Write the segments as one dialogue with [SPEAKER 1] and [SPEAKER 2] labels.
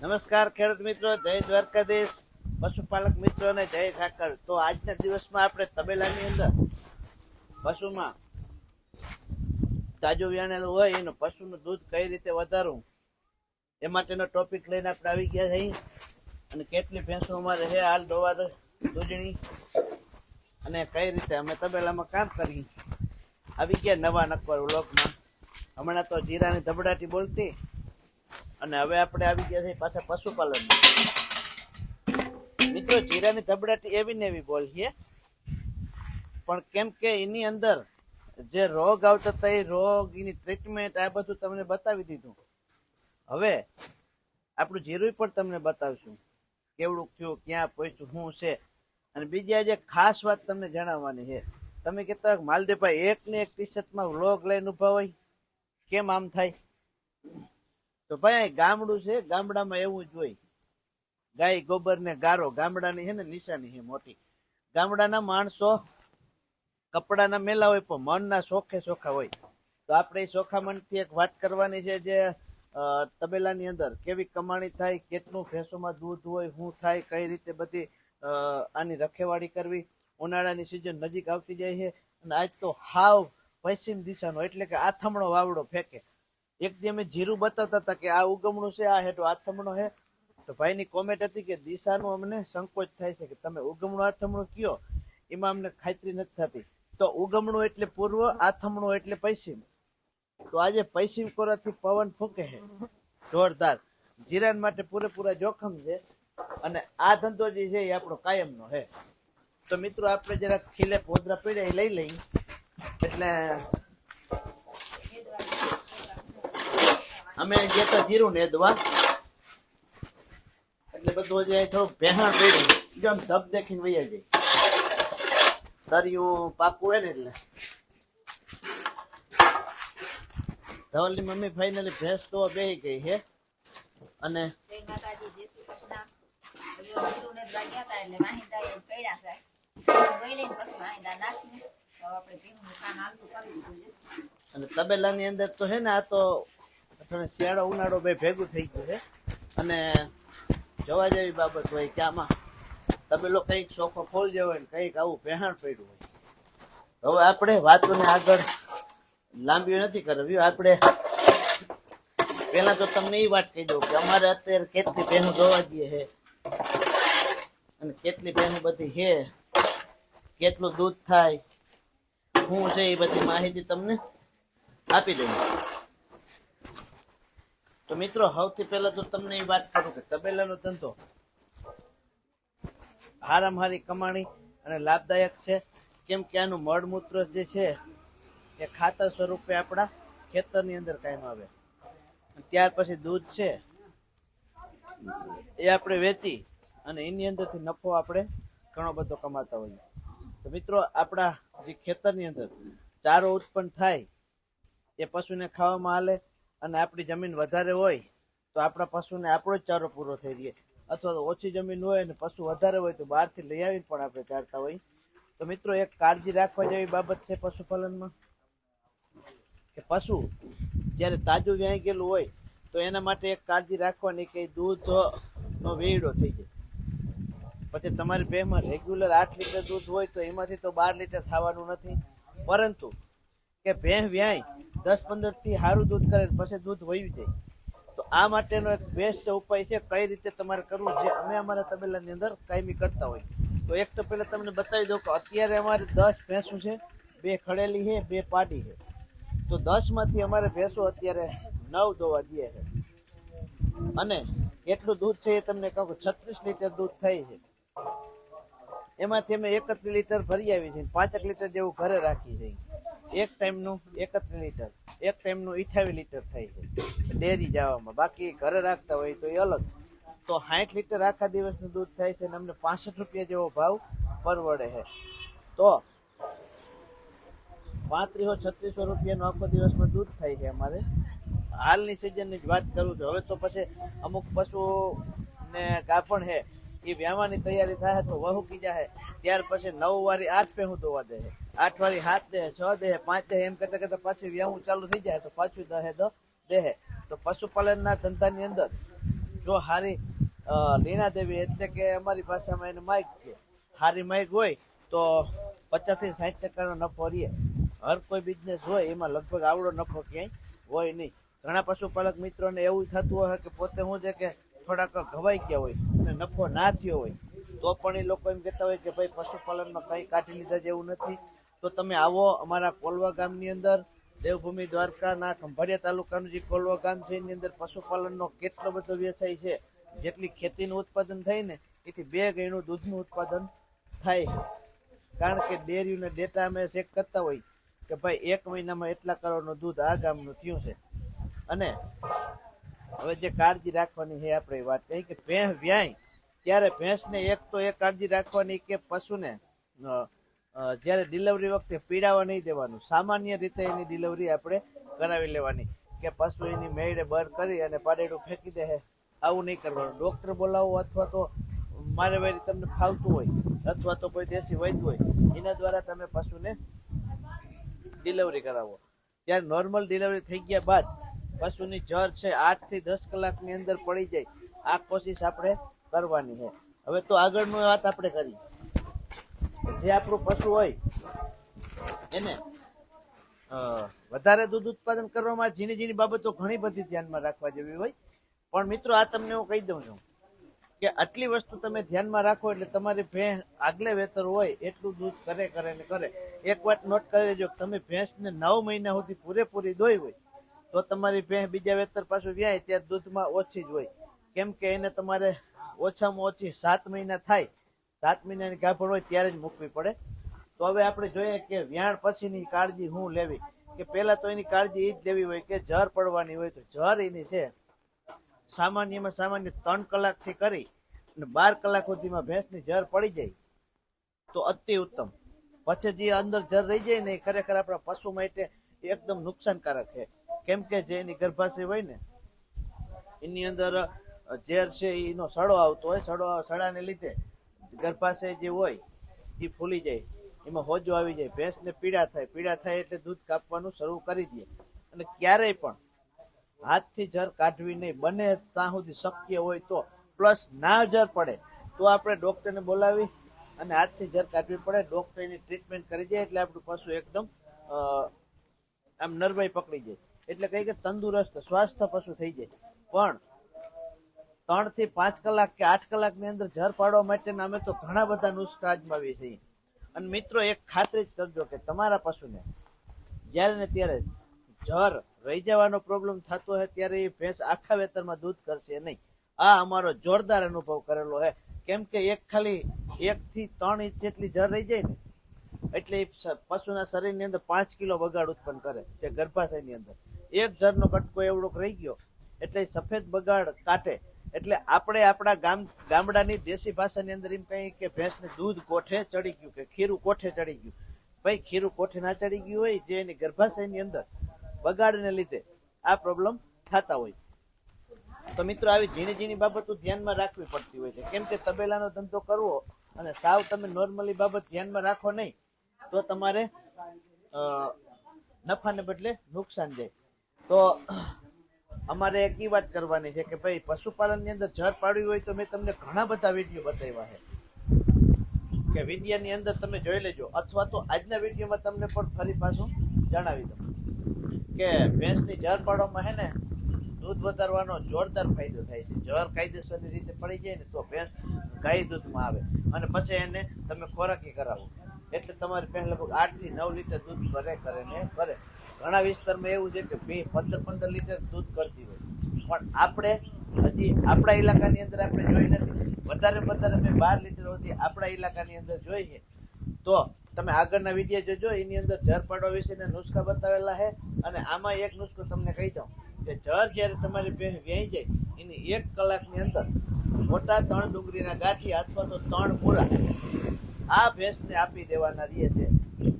[SPEAKER 1] નમસ્કાર ખેડૂત મિત્રો, જય દ્વારકાધીશ. પશુપાલક મિત્રો અને જય ઠાકર. તો આજના દિવસમાં આપણે તબેલાની અંદર પશુમાં તાજું વ્યાણેલું હોય, એનું પશુનું દૂધ કઈ રીતે વધારવું, એ માટેનો ટોપિક લઈને આપણે આવી ગયા છીએ. અને કેટલી ભેંસો અમારે છે હાલ દોવા દૂધણી અને કઈ રીતે અમે તબેલામાં કામ કરી આવી ગયા નવા નક્કર વ્લોગમાં. હમણાં તો જીરાની ધબડાટી બોલતી અને હવે આપણે આવી ગયા છીએ પાછા પશુપાલન મિત્રો, જીરાની ધબડાટી એવી ને એવી બોલીએ પણ કેમ કે એની અંદર જે રોગ આવતા હતા એ રોગ, એની ટ્રીટમેન્ટ આ બધું તમને બતાવી દીધું. હવે આપણું જીરું પણ તમને બતાવશું. કેવડું થયું, ક્યાં પહોંચ્યું, શું છે? અને બીજી આજે ખાસ વાત તમને જણાવવાની છે. તમે કહેતા કે એક ને એક ટી શર્ટમાં વ્લોગ લઈને ઊભા હોય. કેમ આમ થાય? તો ભાઈ ગામડું છે, ગામડામાં એવું જ હોય. ગાય, ગોબર ને ગારો, ગામડાની છે ને, નિશાની છે મોટી. ગામડાના માણસો, કપડાના મેલા હોય, પણ મનના શોખે શોખા હોય. તો આપણે શોખા મનથી એક વાત કરવાની છે જે તબેલાની અંદર કેવી કમાણી થાય, કેટલું ભેંસોમાં દૂધ હોય, શું થાય, કઈ રીતે બધી આની રખેવાળી કરવી, ઉનાળાની સિઝન નજીક આવતી જાય છે. અને આજ તો હાવ પશ્ચિમ દિશાનો, એટલે કે આથમણો વાવડો ફેંકે. એક દી અમે જીરું બતાવતા હતા કે આ ઉગમણું છે, આ હેઠો આથમણો છે. તો ભાઈની કોમેન્ટ હતી કે દિશાનું અમને સંકોચ થાય છે કે તમે ઉગમણું, આથમણું કયો? એમાં અમને ખાતરી નથી થતી. તો ઉગમણું એટલે પૂર્વ, આથમણું એટલે પશ્ચિમ. તો આજે પશ્ચિમ કોરાથી પવન ફૂંકે છે. જોરદાર. જીરાન માટે પૂરેપૂરા જોખમ છે અને આ ધંધો જે છે એ આપણો કાયમનો છે. તો મિત્રો, આપણે જરાક ખીલે, પોદરા પડ્યા એ લઈ લઈ. એટલે અમે ગયા જીરું જીરું નેદવા એટલે બધું જે થોડું પહેણ પડ્યું જો આમ ધબ દેખીને વૈયા જાય. તરિયું પાકું હોય ને એટલે. ધવલની મમ્મી ફાઇનલી ભેંસ તો બેહી ગઈ છે અને અને તબેલાની અંદર તો છે ને આ તો અઠવાડિયે શિયાળો ઉનાળો બે ભેગું થઈ ગયું છે. અને જોવા જેવી બાબત હોય કે આમાં તમે લોકો કંઈક ફોલ જેવો હોય ને કંઈક આવું પહેણ પડ્યું હોય. હવે આપણે વાતોને આગળ લાંબી નથી કરવી. આપણે પહેલા તો તમને એ વાત કહી દઉં કે અમારે અત્યારે કેટલી બહેનો જોવા જઈએ છે અને કેટલી બહેનો બધી છે, કેટલું દૂધ થાય, શું છે એ બધી માહિતી તમને આપી દઉં. તો મિત્રો, સૌથી પહેલા તો તમને એ વાત કરું કે તબેલાનો ધંધો. હારામ હારી કમાણી અને લાભદાયક છે. કેમ કે આનું મળમૂત્ર જે છે, એ ખાતર સ્વરૂપે આપણા ખેતરની અંદર કાયમ આવે. ત્યાર પછી દૂધ છે, એ આપણે વેચી અને એની અંદરથી નફો આપણે ઘણો બધો કમાતા હોઈએ. તો મિત્રો, આપણા જે ખેતરની અંદર ચારો ઉત્પન્ન થાય, એ પશુને ખાવામાં હાલે અને આપણી જમીન વધારે હોય, તો આપણા પશુને આપણો જ ચારો પૂરો થઈ રહે. અથવા તો ઓછી જમીન હોય અને પશુ વધારે હોય, તો બહારથી લઈ આવીને પણ આપણે ચારતા હોય. તો મિત્રો, એક કાળજી રાખવા જેવી બાબત છે પશુપાલનમાં? કે પશુ જ્યારે તાજું વ્યાઈ ગયેલું હોય, તો એના માટે એક કાળજી રાખવાની કે દૂધ નો વેયડો થઈ જાય. પછી તમારી બેમાં રેગ્યુલર આઠ લીટર દૂધ હોય, તો એમાંથી તો બાર લીટર થવાનું નથી. પરંતુ કે ભેં વ્યાય દસ પંદરથી સારું દૂધ કરે પછી દૂધ વહી જાય. તો આ માટેનો એક બેસ્ટ ઉપાય છે કઈ રીતે તમારે કરવું જે અમે અમારા તબેલાની અંદર કાયમી કરતા હોય તો એક તો પહેલા તમને બતાવી દઉં કે અત્યારે અમારે દસ ભેંસું છે, બે ખડેલી છે, બે પાડી છે. તો દસમાંથી અમારે ભેંસો અત્યારે નવ દોવા દે છે. અને કેટલું દૂધ છે એ તમને કહું છત્રીસ લીટર દૂધ થાય છે. એમાંથી અમે એકત્રીસ લીટર ભરી આવી છે પાંચેક લીટર જેવું ઘરે રાખી છે એક ટાઈમનું એકત્રીસ લીટર, એક ટાઈમનું અઠાવીસ લીટર થાય છે. ડેરી જવામાં. બાકી ઘરે રાખતા હોય તો એ અલગ. તો સાઠ લીટર આખા દિવસનું દૂધ થાય છે અને અમને પાસઠ રૂપિયા જેવો ભાવ પરવડે છે. તો પાંત્રીસો, છત્રીસો રૂપિયાનું આખો દિવસમાં દૂધ થાય છે અમારે. હાલની સિઝનની જ વાત કરું છું. હવે તો પછી અમુક પશુ ને કાપણ છે. એ વ્યાવાની તૈયારી થાય તો વહુ કી જાય ત્યાર પછી નવ વારી આઠ પે હું ધોવા દે આઠ વાળી હાથ દે છ દે પાંચ દે એમ કરતા કરતા પાછું વ્યાવું ચાલુ થઈ જાય તો પાછું દહે દો દેહે. તો પશુપાલનના ધંધાની અંદર જો હારી લીણા દેવી એટલે કે અમારી ભાષામાં એને માઇક છે હારી માઇક હોય તો પચાસથી સાઠ ટકાનો નફો રહે હર કોઈ બિઝનેસ હોય એમાં લગભગ આવડો નફો ક્યાંય હોય નહીં. ઘણા પશુપાલક મિત્રોને એવું થતું હોય કે પોતે હું છે કે થોડાક ઘવાઈ ગયા હોય. અને નફો ના થયો હોય, તો પણ એ લોકો એમ કહેતા હોય કે ભાઈ પશુપાલનમાં કંઈ કાઢી લીધા જેવું નથી. તો તમે આવો અમારા કોલવા ગામની અંદર, દેવભૂમિ દ્વારકાના ખંભાળિયા તાલુકાનું જે કોલવા ગામ છે, એની અંદર પશુપાલનનો કેટલો બધો વ્યવસાય છે, જેટલી ખેતીનું ઉત્પાદન થાય ને, એથી બે ગણું દૂધનું ઉત્પાદન થાય. કારણ કે ડેરીઓના ડેટા અમે ચેક કરતા હોય કે ભાઈ એક મહિનામાં એટલા કરોડનું દૂધ આ ગામનું થયું છે. અને હવે જે કાળજી રાખવાની છે આપણે વાત કહી કે ભેંસ વ્યાય. ત્યારે ભેંસને એક તો એ કાળજી રાખવાની કે પશુને જ્યારે ડિલિવરી વખતે પીડાવા નહીં દેવાનું. સામાન્ય રીતે એની ડિલિવરી આપણે કરાવી લેવાની કે પશુ એની મેળે બર કરી અને પાડેડું ફેંકી દે આવું નહીં કરવાનું. ડૉક્ટર બોલાવો અથવા તો મારે વેરી તમને ફાવતું હોય અથવા તો કોઈ દેશી વૈદ હોય, એના દ્વારા તમે પશુને ડિલિવરી કરાવો. ત્યારે નોર્મલ ડિલિવરી થઈ ગયા બાદ પશુની જર છે આઠથી દસ કલાકની અંદર પડી જાય. આ કોશિશ આપણે કરવાની છે. હવે તો આગળનું વાત આપણે કરી. જે આપણું પશુ હોય, એને વધારે દૂધ ઉત્પાદન કરવામાં ઝીણી ઝીણી બાબતો ઘણી બધી ધ્યાનમાં રાખવા જેવી હોય. પણ મિત્રો, આ તમને હું કહી દઉં છું કે આટલી વસ્તુ તમે ધ્યાનમાં રાખો એટલે તમારી ભેંસ આગલે વેતર હોય, એટલું દૂધ કરે કરે ને કરે. એક વાત નોટ કરી લેજો તમે ભેંસને નવ મહિના સુધી પૂરેપૂરી દોઈ હોય તો તમારી ભેંસ બીજા વેતર પાછું વ્યાય, ત્યાં દૂધમાં ઓછી જ હોય. કેમ કે એને તમારે ઓછામાં ઓછી સાત મહિના થાય. સાત મહિનાની ગાભણ હોય ત્યારે જ મૂકવી પડે. તો હવે આપણે જોઈએ કે વ્યાણ પછીની કાળજી હું લેવી? કે પહેલા તો એની કાળજી એ જ લેવી હોય કે જર પડવાની હોય તો જર એની છે. સામાન્યમાં સામાન્ય ત્રણ કલાકથી કરી અને બાર કલાક સુધીમાં ભેંસની જર પડી જાય. તો અતિ ઉત્તમ. પછી જે અંદર જર રહી જાય ને એ ખરેખર આપણા પશુ માટે એકદમ નુકસાનકારક છે. કેમ કે જે એની ગર્ભાશય હોય ને, એની અંદર ઝેર છે એનો સડો આવતો હોય, સડો, સડાને લીધે ગર્ભાશય જે હોય એ ફૂલી જાય. એમાં હોજો આવી જાય, ભેંસને પીડા થાય. પીડા થાય એટલે દૂધ કાપવાનું શરૂ કરી દે. અને ક્યારેય પણ હાથથી જર કાઢવી નહીં. બને ત્યાં સુધી શક્ય હોય તો. પ્લસ ના જર પડે, તો આપણે ડોક્ટરને બોલાવી અને હાથથી જર કાઢવી પડે. ડોક્ટર એની ટ્રીટમેન્ટ કરી જાય એટલે આપણું પશુ એકદમ આમ નરવાઈ પકડી જાય. એટલે કઈ કે તંદુરસ્ત, સ્વાસ્થ્ય પશુ થઈ જાય. પણ ત્રણથી પાંચ કલાક કે આઠ કલાકની અંદર જર પાડવા માટેના અમે તો ઘણા બધા નુસ્ખા અજમાવીએ છીએ. અને મિત્રો, એક ખાતરી જ કરજો કે તમારા પશુને જ્યારે ને ત્યારે જર રહી જવાનો પ્રોબ્લેમ થતો હોય ત્યારે એ ભેંસ આખા વેતરમાં દૂધ કરશે નહીં. આ અમારો જોરદાર અનુભવ કરેલો છે. કેમ કે એક ખાલી એક થી ત્રણ ઇંચ જેટલી જર રહી જાય ને, એટલે પશુના શરીરની અંદર પાંચ કિલો બગાડ ઉત્પન્ન કરે જે ગર્ભાશયની અંદર. એક જરનો કટકો એવડોક રહી ગયો. એટલે સફેદ બગાડ કાટે. એટલે આપણે આપણા ગામ, ગામડાની દેશી ભાષાની અંદર એમ કહીએ કે ભેંસને દૂધ કોઠે ચડી ગયું કે ખીરું કોઠે ચડી ગયું. ભાઈ, ખીરું કોઠે ના ચડી ગયું હોય, જે એની ગર્ભાશયની અંદર બગાડને લીધે આ પ્રોબ્લેમ થતા હોય. તો મિત્રો, આવી ઝીણી ઝીણી બાબતો ધ્યાનમાં રાખવી પડતી હોય છે. કેમ કે તબેલાનો ધંધો કરવો અને સાવ તમે નોર્મલી બાબત ધ્યાનમાં રાખો નહીં, તો તમારે નફાને બદલે નુકસાન જાય. તો, અમારે એક એ વાત કરવાની છે કે ભાઈ, પશુપાલનની અંદર જર પાડવી હોય તો મેં તમને ઘણા બધા વીડિયો બતાવ્યા છે. કે વિડીયોની અંદર તમે જોઈ લેજો. અથવા તો આજના વિડીયોમાં તમને પણ ફરી પાછું જણાવી દઉં. કે ભેંસની જર પાડવામાં હે ને, દૂધ વધારવાનો જોરદાર ફાયદો થાય છે. જર કાયદેસરની રીતે પડી જાય ને તો ભેંસ ગાય દૂધમાં આવે. અને પછી એને તમે ખોરાકી કરાવો. એટલે તમારી ભેંસ લગભગ આઠથી નવ લીટર દૂધ ભરે કરે ને ભરે. ઘણા વિસ્તારમાં એવું છે કે બે પંદર પંદર લીટર દૂધ કરતી હોય. પણ આપણે હજી આપણા ઇલાકાની અંદર આપણે જોઈ નથી. વધારે વધારે મેં બાર લીટર સુધી આપણા ઇલાકાની અંદર જોઈ છે તો તમે આગળના વીડિયો જોજો, એની અંદર જર પાડવા વિશેના નુસ્ખા બતાવેલા છે. અને આમાં એક નુસ્ખો તમને કહી દઉં કે જર જ્યારે તમારી ભેંસ વ્યાઈ જાય, એની એક કલાકની અંદર મોટા ત્રણ ડુંગળીના ગાંઠિયા અથવા તો ત્રણ મૂળા આ ભેંસને આપી દેવાના રહે છે.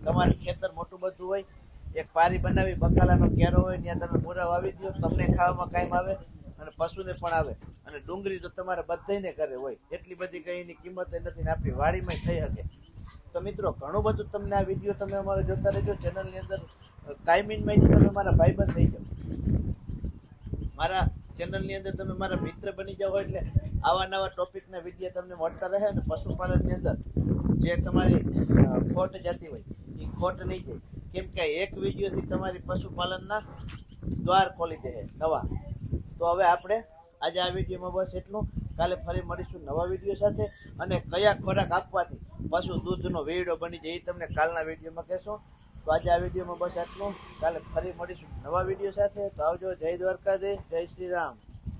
[SPEAKER 1] તમારે ખેતર મોટું બધું હોય એક પારી બનાવી, બકાલાનો કેરો હોય, ત્યાં તમે મોરા વાવી દો, તમને ખાવામાં કાયમ આવે અને પશુને પણ આવે. અને ડુંગળી તો તમારે બધાને ઘરે હોય. એટલી બધી કઈ એની કિંમત નથી ને આપણી વાડીમાં થઈ શકે. તો મિત્રો, ઘણું બધું તમને આ વીડિયો તમે અમારે જોતા રહેજો. ચેનલની અંદર કાયમીન તમે મારા ભાઈબંધ થઈ જાઓ. મારા ચેનલની અંદર તમે મારા મિત્ર બની જાઓ એટલે આવા નવા ટોપિકના વીડિયો તમને મળતા રહે અને પશુપાલનની અંદર જે તમારી ખોટ જતી હોય, એ ખોટ નહીં જાય. કેમ કે એક વિડીયોથી તમારી પશુપાલનના દ્વાર ખોલી દે નવા. તો હવે આપણે આજે આ વિડીયોમાં બસ એટલું. કાલે ફરી મળીશું નવા વીડિયો સાથે અને કયા ખોરાક આપવાથી પશુ દૂધનો વેડો બની જાય એ તમને કાલના વિડીયોમાં કહેશો. તો આજે આ વિડીયોમાં બસ આટલું કાલે ફરી મળીશું નવા વીડિયો સાથે. તો આવજો, જય દ્વારકાધીશ, જય શ્રી રામ.